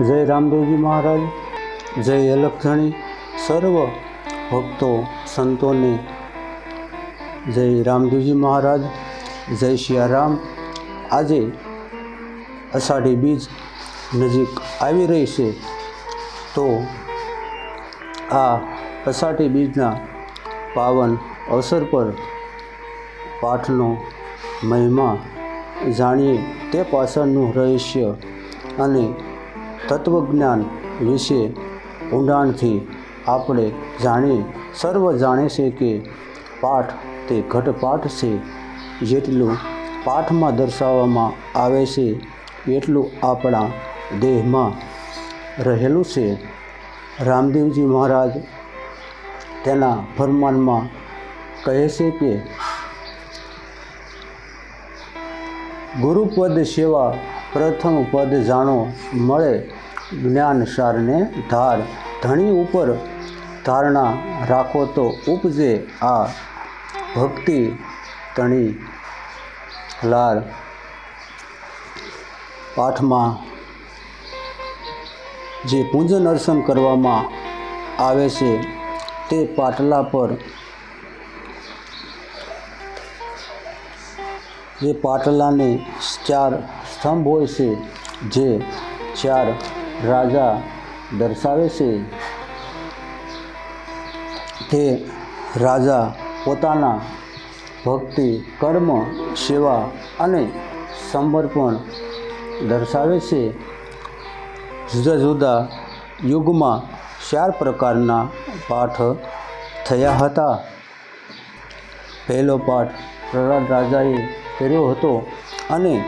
જય રામદેવજી મહારાજ, જય અલખધણી સર્વ ભક્તો, સંતોને. જય રામદેવજી મહારાજ, જય સિયારામ આજે અષાઢી બીજ નજીક આવી રહી છે. તો આ અષાઢી બીજના પાવન અવસર પર પાઠનો મહિમા જાણીએ તે પાછળનું રહસ્ય અને તત્વજ્ઞાન વિશે ઊંડાણથી આપણે જાણીએ. સર્વ જાણે છે કે પાઠ તે ઘટપાઠ છે. જેટલું પાઠમાં દર્શાવવામાં આવે છે, એટલું આપણા દેહમાં રહેલું છે. રામદેવજી મહારાજ તેના ફરમાનમાં કહે છે કે, ગુરુપદ સેવા પ્રથમ પદ જાણો મળે. જ્ઞાન સારને ધાર. ધણી ઉપર ધારણા રાખો તો ઉપજે આ ભક્તિ તણી લાર પાઠમાં જે પૂજન અર્ચન કરવામાં આવે છે તે પાટલા પર જે પાટલાને ચાર સ્તંભ હોય છે, જે ચાર રાજા દર્શાવે છે તે રાજા પોતાના ભક્તિ, કર્મ, સેવા અને સમર્પણ દર્શાવે છે. જુદા જુદા યુગમાં ચાર પ્રકારના પાઠ થયા હતા. પહેલો પાઠ પ્રહલાદ રાજાએ કર્યો હતો અને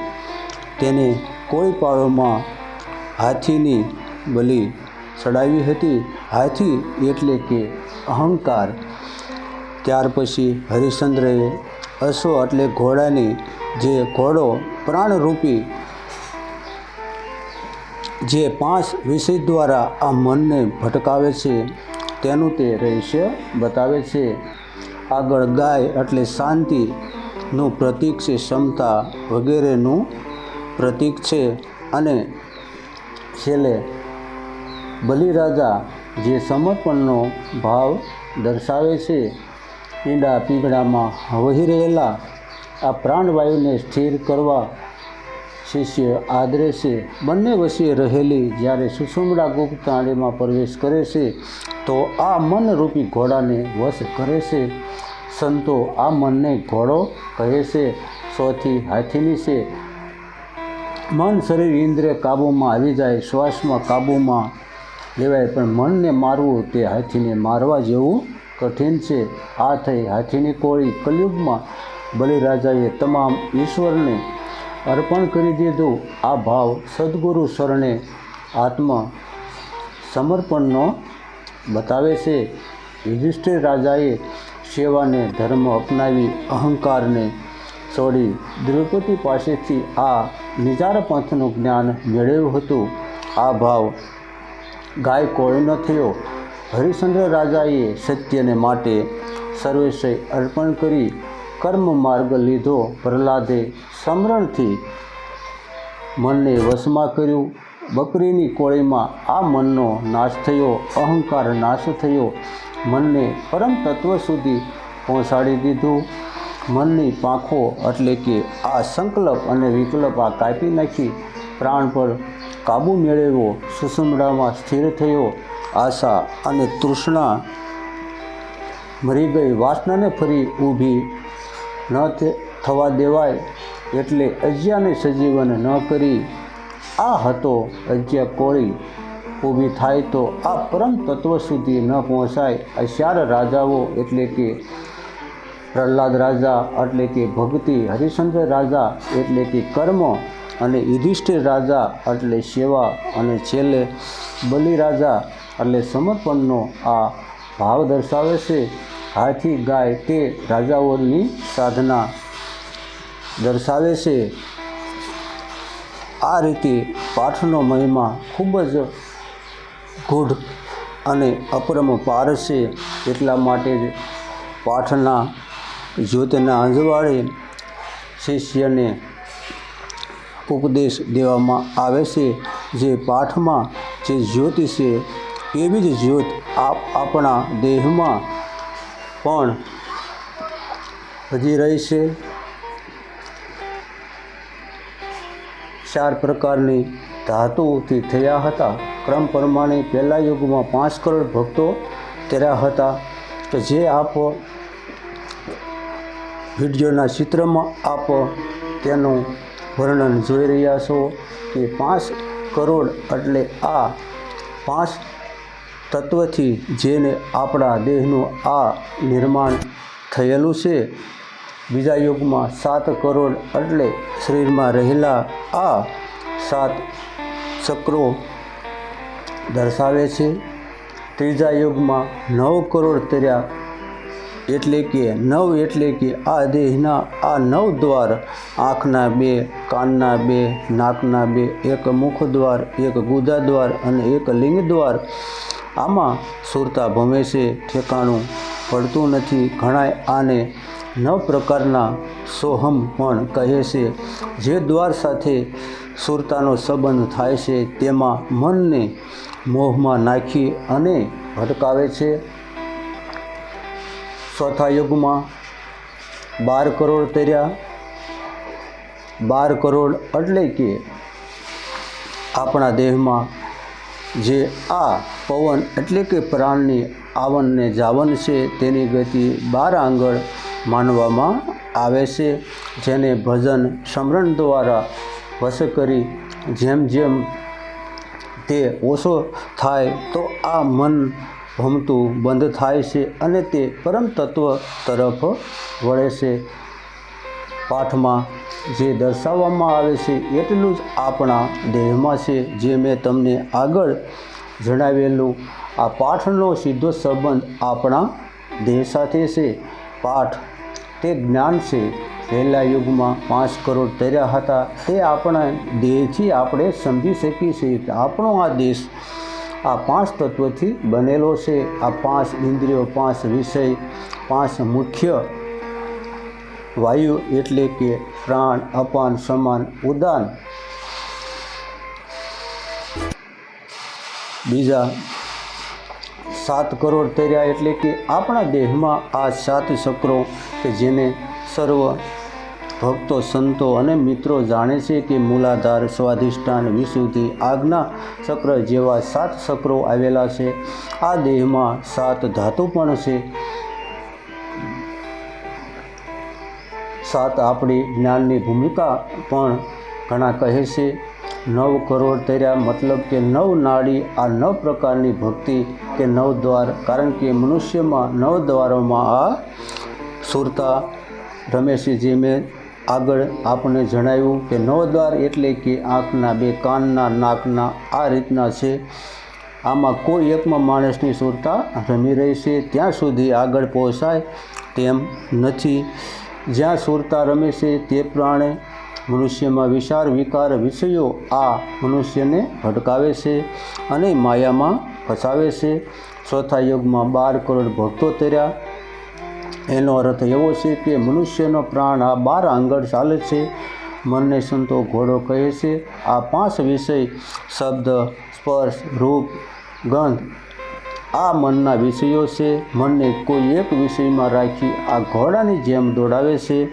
તેને કોઈ પાળોમાં હાથીની બલિ ચડાવી હતી. હાથી એટલે કે અહંકાર. ત્યાર પછી હરિશ્ચંદ્રએ અશ્વ એટલે ઘોડાની જે ઘોડો પ્રાણરૂપી જે પાંચ વિષય દ્વારા આ મનને ભટકાવે છે, તેનું તે રહસ્ય બતાવે છે. આગળ ગાય એટલે શાંતિનું પ્રતીક છે, ક્ષમતા વગેરેનું પ્રતીક છે અને છેલ્લે બલિરાજા જે સમર્પણનો ભાવ દર્શાવે છે, ઈંડા પીંગડામાં વહી રહેલા આ પ્રાણવાયુને સ્થિર કરવા શિષ્ય આદરે છે. બંને વચ્ચે રહેલી જ્યારે સુષુમડા ગુપ્ત આંડીમાં પ્રવેશ કરે છે, તો આ મનરૂપી ઘોડાને વશ કરે છે. સંતો આ મનને ઘોડો કહે છે, સોથી હાથીની છે. મન શરીર ઇન્દ્રિય કાબૂમાં આવી જાય, શ્વાસમાં કાબૂમાં લેવાય, પણ મનને મારવું તે હાથીને મારવા જેવું કઠિન છે. આ થઈ હાથીની કોળી કલયુગમાં બલિરાજાએ તમામ ઈશ્વરને અર્પણ કરી દીધું. આ ભાવ સદગુરુ શરણે આત્મ સમર્પણનો બતાવે છે. યુધિષ્ઠિર રાજાએ સેવાને, ધર્મ અપનાવી, અહંકારને છોડી દ્રૌપદી પાસેથી આ નિજાર પંથનું જ્ઞાન મેળવ્યું હતું. આ ભાવ ગાય કોળીનો થયો. હરિશ્ચંદ્ર રાજાએ સત્યને માટે સર્વેશ્વય અર્પણ કરી કર્મ માર્ગ લીધો. પ્રહલાદે સમરણથી મનને વશમાં કર્યું. બકરીની કોળીમાં આ મનનો નાશ થયો. અહંકાર નાશ થયો. મનને પરમ તત્વ સુધી પહોંચાડી દીધું. મનની પાંખો એટલે કે આ સંકલ્પ અને વિકલ્પ આ કાપી નાખી પ્રાણ પર કાબુ મેળવ્યો સુસુમડામાં સ્થિર થયો, આશા અને તૃષ્ણા મરી ગઈ. વાસનાને ફરી ઊભી ન થવા દેવાય એટલે અજ્યાને સજીવન ન કરી. આ હતો અજ્યા કોળી. ઊભી થાય તો આ પરમ તત્વ સુધી ન પહોંચાય. અશ્યાર રાજાઓ એટલે કે પ્રહલાદ રાજા એટલે કે ભક્તિ હરિશ્ચંદ્ર રાજા એટલે કે કર્મ અને યુધિષ્ઠિર રાજા એટલે સેવા અને છેલ્લે બલિ રાજા એટલે સમર્પણનો આ ભાવ દર્શાવે છે. હાથી, ગાય તે રાજાઓની સાધના દર્શાવે છે. આ રીતે પાઠનો મહિમા ખૂબ જ ગૂઢ અને અપરંપાર છે. એટલા માટે જ પાઠના જ્યોતના અંજવાળે શિષ્યને ઉપદેશ દેવામાં આવે છે, જે પાઠમાં જે જ્યોતિ છે, એવી જ જ્યોત આપ આપણા દેહમાં પણ હજી રહી છે. ચાર પ્રકારની ધાતુઓથી થયા હતા. ક્રમ પ્રમાણે પહેલા યુગમાં પાંચ કરોડ ભક્તો તેરા હતા. કે જે આપ વિડીયોના ચિત્રમાં આપ તેનું વર્ણન જોઈ રહ્યા છો કે પાંચ કરોડ એટલે આ પાંચ તત્વથી જેને આપણા દેહનું આ નિર્માણ થયેલું છે. બીજા યુગમાં સાત કરોડ એટલે શરીરમાં રહેલા આ સાત ચક્રો દર્શાવે છે. ત્રીજા યુગમાં નવ કરોડ તર્યા એટલે કે નવ એટલે કે આ દેહના, આ નવ દ્વાર, આંખના બે, કાનના બે, નાકના બે, એક મુખ દ્વાર, એક ગુદા દ્વાર અને એક લિંગ દ્વાર. આમાં સુરતા ભમે છે, ઠેકાણું પડતું નથી, ઘણાય આને નવ પ્રકારના સોહમ પણ કહે છે. જે દ્વાર સાથે સુરતાનો સંબંધ થાય છે, તેમાં મનને મોહમાં નાખી અને ભટકાવે છે. ચોથા યુગમાં બાર કરોડ તર્યા. બાર કરોડ એટલે કે આપણા દેહમાં જે આ પવન એટલે કે પ્રાણની આવનને જાવન છે તેની ગતિ બાર આંગળ માનવામાં આવે છે, જેને ભજન સમરણ દ્વારા વશ કરી જેમ જેમ તે ઓછો થાય તો આ મન ભમતું બંધ થાય છે અને તે પરમ તત્વ તરફ વળે છે. પાઠમાં જે દર્શાવવામાં આવે છે એટલું જ આપણા દેહમાં છે, જે મેં તમને આગળ જણાવેલું. આ પાઠનો સીધો સંબંધ આપણા દેહ સાથે છે. પાઠ તે જ્ઞાન છે. પહેલા યુગમાં પાંચ કરોડ તર્યા હતા. તે આપણા દેહથી આપણે સમજી શકીએ છીએ કે આપણો આ દેશ આ પાંચ તત્વોથી બનેલો છે. આ પાંચ ઇન્દ્રિયો, પાંચ વિષય, પાંચ મુખ્ય વાયુ એટલે કે પ્રાણ, અપાન, સમાન, ઉદાન. બીજા સાત કરોડ તર્યા એટલે કે આપણા દેહમાં આ સાત ચક્રો કે જેને સર્વ ભક્તો, સંતો અને મિત્રો જાણે છે કે મૂલાધાર સ્વાધિષ્ઠાન વિશુદ્ધિ આજ્ઞા ચક્ર જેવા સાત ચક્રો આવેલા છે. આ દેહમાં સાત ધાતુ પણ છે. સાત આપણી જ્ઞાનની ભૂમિકા પણ ઘણા કહે છે. નવ કરોડ તર્યા મતલબ કે નવ નાડી આ નવ પ્રકારની ભક્તિ કે નવ દ્વાર કારણ કે મનુષ્યમાં નવ દ્વારોમાં આ સુરતા રમે છે. જે મેં આગળ આપણને જણાવ્યું કે નવ દ્વાર એટલે કે આંખના બે કાનના, નાકના આ રીતના છે. આમાં કોઈ એકમાં માણસની સુરતા રમી રહી છે. ત્યાં સુધી આગળ પહોંચાય તેમ નથી. જ્યાં સુરતા રમે છે તે પ્રાણે મનુષ્યમાં વિચાર વિકાર વિષયો આ મનુષ્યને ભટકાવે છે અને માયામાં ફસાવે છે. ચોથા યુગમાં બાર કરોડ ભક્તો તર્યા. એનો અર્થ એવો છે કે મનુષ્યનો પ્રાણ આ બાર આંગળ ચાલે છે. મનને સંતો ઘોડો કહે છે, આ પાંચ વિષય, શબ્દ, સ્પર્શ, રૂપ, ગંધ, આ મનના વિષયો છે. મનને કોઈ એક વિષયમાં રાખી આ ઘોડાની જેમ દોડાવે છે.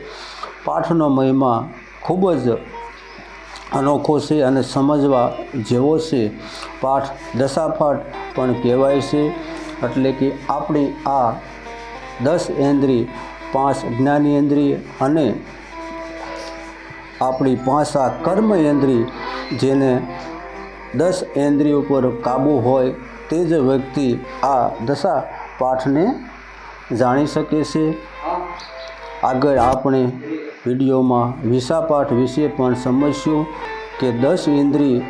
પાઠનો મહિમા ખૂબ જ અનોખો છે અને સમજવા જેવો છે. પાઠ દશાપાઠ પણ કહેવાય છે. એટલે કે આપણી આ દસ ઇન્દ્રિય, પાંચ જ્ઞાનેન્દ્રિય અને આપણી પાંચ કર્મ ઇન્દ્રિય જેને દસ ઇન્દ્રિય ઉપર કાબૂ હોય તે જ વ્યક્તિ આ દશા પાઠને જાણી શકે છે. આગળ આપણે વિડીયોમાં વિસાપાઠ વિશે પણ સમજશું કે દસ ઇન્દ્રિય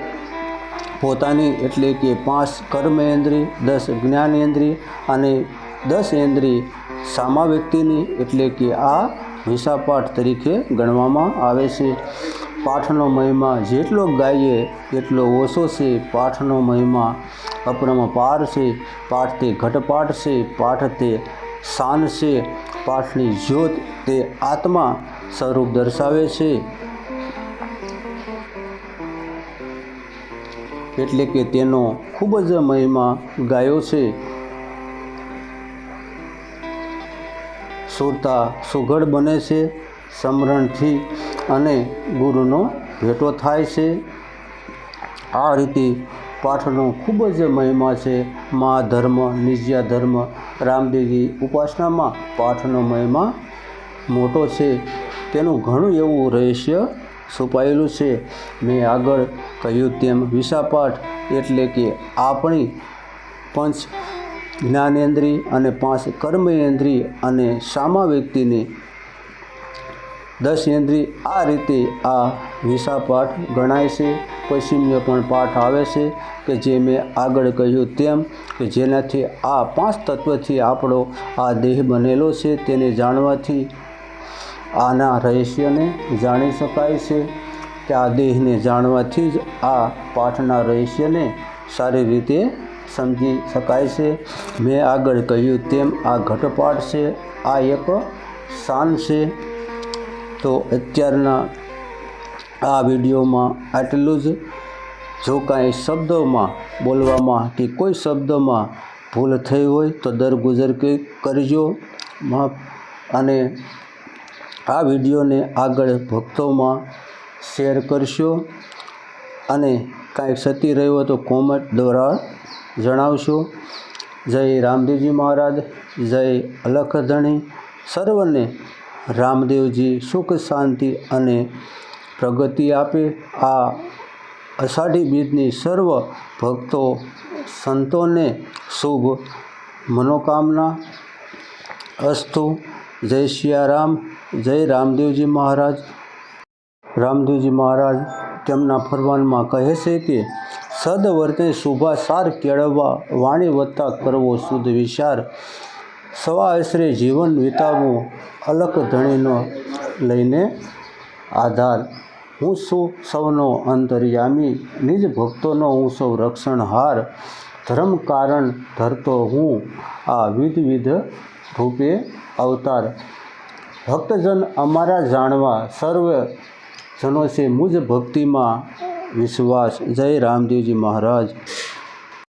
પોતાની એટલે કે પાંચ કર્મ ઇન્દ્રિય, દસ જ્ઞાન ઇન્દ્રિય અને દસ ઇન્દ્રિય સામા વ્યક્તિની એટલે કે આ વિસાપાઠ તરીકે ગણવામાં આવે છે. પાઠનો મહિમા જેટલો ગાઈએ, એટલો ઓછો છે. પાઠનો મહિમા અપરમપાર છે. પાઠ તે ઘટપાઠ છે. પાઠ તે શાન છે. પાઠની જ્યોત તે આત્મા સ્વરૂપ દર્શાવે છે. એટલે કે તેનો ખૂબ જ મહિમા ગાયો છે. સુરતા સુઘડ બને છે, સમરણથી અને ગુરુનો ભેટો થાય છે. આ રીતે પાઠનો ખૂબ જ મહિમા છે. મા ધર્મ, નિજ્યા ધર્મ રામદેવી ઉપાસનામાં પાઠનો મહિમા મોટો છે. તેનું ઘણું એવું રહસ્ય છુપાયેલું છે. મેં આગળ કહ્યું તેમ વિશાપાઠ એટલે કે આપણી પંચ જ્ઞાનેન્દ્રિય અને પાંચ કર્મેન્દ્રિય અને સામા વ્યક્તિની દસ ઇન્દ્રિય આ રીતે આ વિસા પાઠ ગણાય છે. પશ્ચિમ્ય પણ પાઠ આવે છે કે જે મેં આગળ કહ્યું તેમ કે જેનાથી આ પાંચ તત્વથી આપણો આ દેહ બનેલો છે તેને જાણવાથી આના રહસ્યને જાણી શકાય છે કે આ દેહને જાણવાથી જ આ પાઠના રહસ્યને સારી રીતે સમજી શકાય છે. મેં આગળ કહ્યું તેમ આ ઘટપાઠ છે, આ એક શાન છે. તો અત્યારના આ વિડીયોમાં આટલું જ. જો કાંઈ શબ્દોમાં બોલવામાં કે કોઈ શબ્દમાં ભૂલ થઈ હોય તો દરગુજર કરજો. અને આ વિડીયોને આગળ ભક્તોમાં શેર કરશો. અને કાંઈ ક્ષતિ રહ્યો તો કોમેન્ટ દ્વારા જણાવશો. જય રામદેવજી મહારાજ, જય અલખધણી. સર્વને રામદેવજી સુખ, શાંતિ અને પ્રગતિ આપે. આ અષાઢી બીજની સર્વ ભક્તો સંતોને શુભ મનોકામના. અસ્તુ. જય સિયારામ જય રામદેવજી મહારાજ. રામદેવજી મહારાજ તેમના ફરમાનમાં કહે છે કે સદવર્તે શુભાસાર કેળવવા, વાણી વત્તા કરવો શુદ્ધ વિચાર. સવા આશરે જીવન વિતાવવું, અલક ધણીનો લઈને આધાર. હું છું સૌનો અંતર્યામી, નિજ ભક્તોનો હું સૌ રક્ષણહાર. ધર્મ કારણ ધરતો હું આ વિધ વિધ રૂપે અવતાર. ભક્તજન અમારા જાણવા સર્વ જનો છે મુજ ભક્તિમાં વિશ્વાસ. જય રામદેવજી મહારાજ.